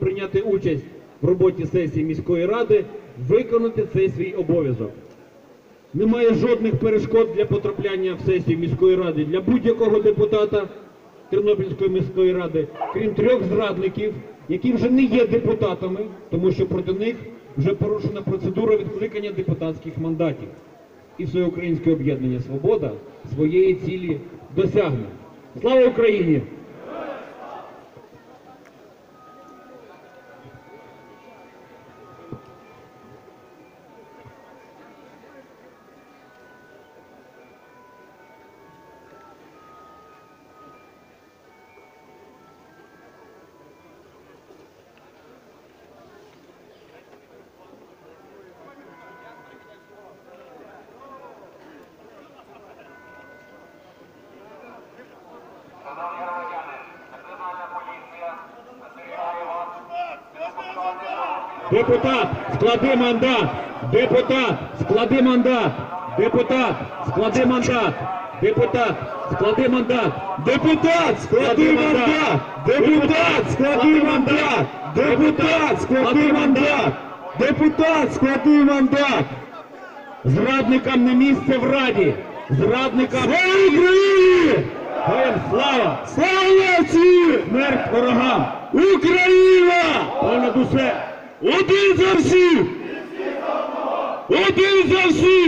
прийняти участь в роботі сесії міської ради, виконати цей свій обов'язок. Немає жодних перешкод для потрапляння в сесію міської ради для будь-якого депутата Тернопільської міської ради, крім трьох зрадників, які вже не є депутатами, тому що проти них вже порушена процедура відкликання депутатських мандатів. І Всеукраїнське об'єднання Свобода своєї цілі досягне. Слава Україні! Депутат, склади мандат! Депутат, склади мандат! Депутат, склади мандат! Депутат, склади мандат! Депутат, склади мандат! Депутат, склади мандат! Депутат, склади мандат! Депутат, склади мандат! Зрадникам не місце в раді! Зрадникам... Слава Україні! Героям слава! Слава! Смерть ворогам! Україна! Понад усе! Один за всіх! Один за всіх!